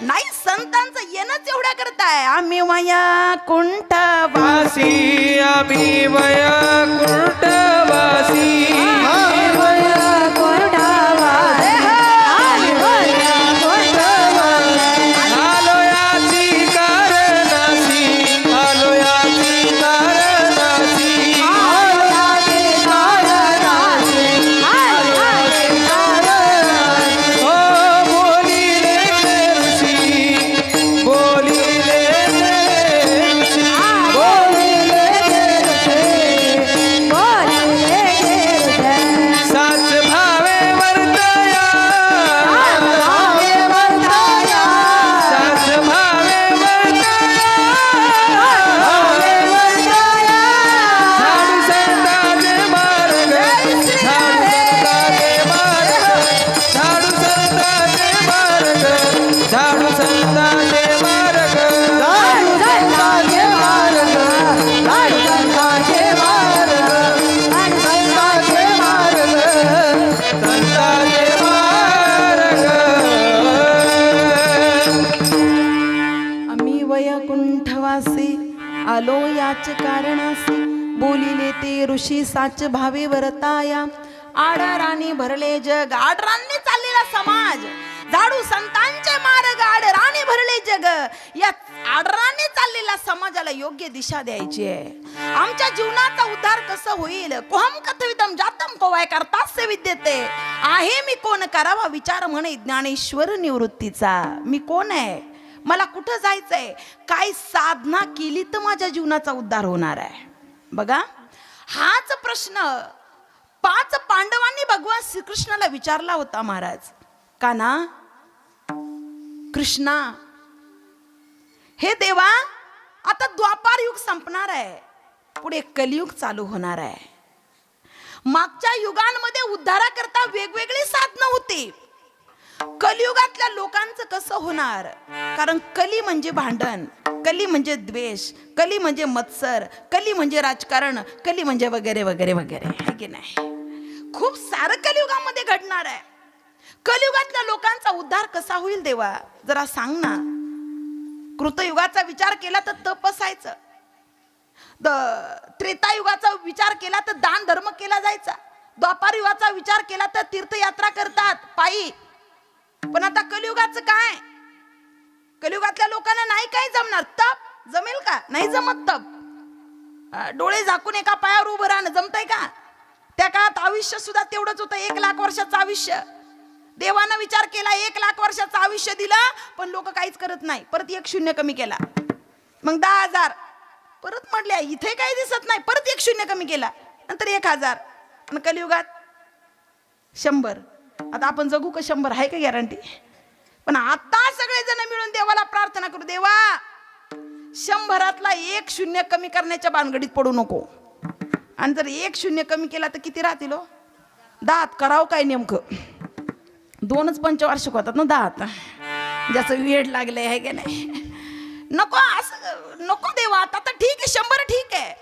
नाही संतांचं येणंच एवढ्या करताय. आम्ही वया कुंठ वासी आम्ही वया आलो याच कारणासी. बोलिले ते ऋषी साच भावे वरताया. आडराणी भरले जग आडरांनी चाललेला समाज. झाडू संतांचे मार्ग आडराणी भरले जग. या आडराने चाललेला समाजाला योग्य दिशा द्यायची आहे. आमच्या जीवनाचा उद्धार कसं होईल? कोहम कथवितम जातम कोवाय करतास्य विद्यते. आहे मी कोण? करावा विचार म्हणे ज्ञानेश्वर निवृत्तीचा. मी कोण आहे? मला कुठं जायचंय? काय साधना केली तर माझ्या जीवनाचा उद्धार होणार आहे? बघा हाच प्रश्न पाच पांडवांनी भगवान श्रीकृष्णाला विचारला होता महाराज. का ना? कृष्णा हे देवा आता द्वापार युग संपणार आहे. पुढे कलियुग चालू होणार आहे. मागच्या युगांमध्ये उद्धाराकरता वेगवेगळी साधनं होती. कलियुगातल्या लोकांचं कसं होणार? कारण कली म्हणजे भांडण कली म्हणजे द्वेष कली म्हणजे मत्सर कली म्हणजे राजकारण कली म्हणजे वगैरे वगैरे वगैरे. आहे की नाही? खूप सारं कलियुगामध्ये घडणार आहे. कलियुगातल्या लोकांचा उद्धार कसा होईल देवा? जरा सांग ना. कृतयुगाचा विचार केला तर तप असायचं द- त्रेतायुगाचा विचार केला तर दान धर्म केला जायचा. द्वापार युगाचा विचार केला तर तीर्थयात्रा करतात. पायी पण आता कलियुगाचं काय? कलियुगातल्या लोकांना नाही काय जमणार. तप जमेल का? नाही जमत तप. डोळे झाकून एका पायावर उभं राहणं जमतय का? त्या काळात आयुष्य सुद्धा तेवढंच होतं एक लाख वर्षाचं आयुष्य. देवानं विचार केला एक लाख वर्षाचं आयुष्य दिलं पण लोक काहीच करत नाही. परत एक शून्य कमी केला. मग दहा हजार. परत म्हटल्या इथे काही दिसत नाही. परत एक शून्य कमी केला. नंतर एक हजार. आणि कलियुगात शंभर. आता आपण जगू का शंभर? आहे का गॅरंटी पण आता सगळेजण मिळून देवाला प्रार्थना करू देवा शंभरातला एक शून्य कमी करण्याच्या बानगडीत पडू नको. आणि जर एक शून्य कमी केला तर किती राहतील हो? दात करावं काय नेमकं? दोनच पंचवार्षिक होतात ना दात. ज्याचं वेळ लागलंय आहे की नाही? नको असं नको देवा आता तर ठीक आहे शंभर ठीक आहे.